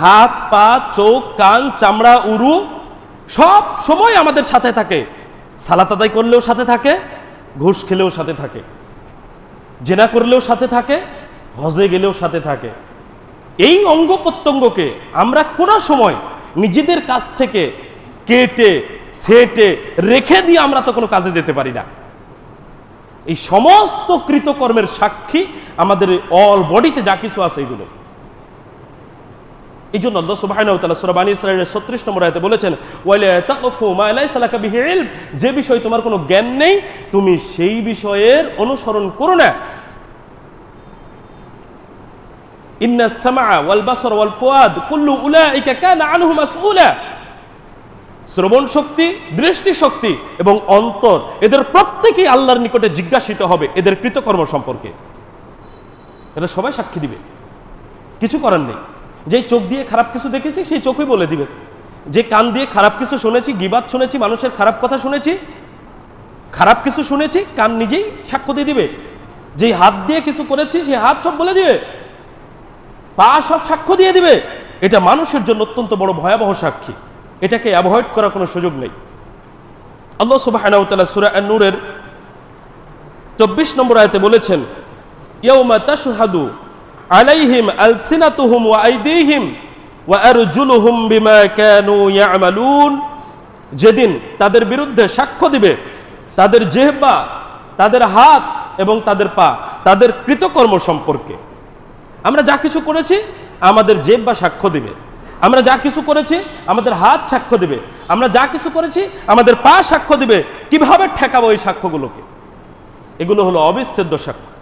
হাত, পা, চোখ, কান, চামড়া, উরু, সব সময় আমাদের সাথে থাকে। সালাত আদায় করলেও সাথে থাকে, ঘুষ খেলেও সাথে থাকে, জেনা করলেও সাথে থাকে, হজে গেলেও সাথে থাকে। এই অঙ্গ প্রত্যঙ্গকে আমরা কোনো সময় নিজেদের কাছ থেকে কেটে সেটে রেখে দিয়ে আমরা তো কোনো কাজে যেতে পারি না। এই সমস্ত কৃতকর্মের সাক্ষী আমাদের অল বডিতে যা কিছু আছে এগুলো। এই জন্য আল্লাহ সুবহানাহু ওয়া তাআলা সূরা বানী ইসরাঈলের 36 নম্বর আয়াতে বলেছেন যে বিষয়ে তোমার কোনো জ্ঞান নেই, তুমি সেই বিষয়ের অনুসরণ করো না। শ্রবণ শক্তি, দৃষ্টি শক্তি এবং অন্তর, এদের প্রত্যেকেই আল্লাহর নিকটে জিজ্ঞাসিত হবে, এদের কৃতকর্ম সম্পর্কে। এটা সবাই সাক্ষী দিবে। কিছু করার নেই। যেই চোখ দিয়ে খারাপ কিছু দেখেছি, সেই চোখই বলে দিবে। যে কান দিয়ে খারাপ কিছু শুনেছি, গিবাদ শুনেছি, মানুষের খারাপ কথা শুনেছি, খারাপ কিছু শুনেছি, কান নিজেই সাক্ষ্য দিয়ে দিবে। যে হাত দিয়ে কিছু করেছি সেই হাত সব বলে দিবে। পা সব সাক্ষ্য দিয়ে দিবে। এটা মানুষের জন্য অত্যন্ত বড় ভয়াবহ সাক্ষী। এটাকে অ্যাভয়েড করার কোনো সুযোগ নেই। আল্লাহ তাআলা সূরা আন-নূরের 24 নম্বর আয়তে বলেছেন, ইয়াউমা তাশহাদু আলাইহিম আলসিনাতুহুম ওয়া আইদিহিম ওয়া আরজুলুহুম বিমা যেদিন তাদের বিরুদ্ধে সাক্ষ্য দিবে, তাদের জিহ্বা, তাদের হাত এবং তাদের পা, তাদের কৃতকর্ম সম্পর্কে। আমরা যা কিছু করেছি, আমাদের জেব্বা সাক্ষ্য দিবে। আমরা যা কিছু করেছি, আমাদের হাত সাক্ষ্য দিবে। আমরা যা কিছু করেছি, আমাদের পা সাক্ষ্য দিবে। কীভাবে ঠেকাবো এই সাক্ষ্যগুলোকে? এগুলো হলো অবিচ্ছেদ্য সাক্ষ্য।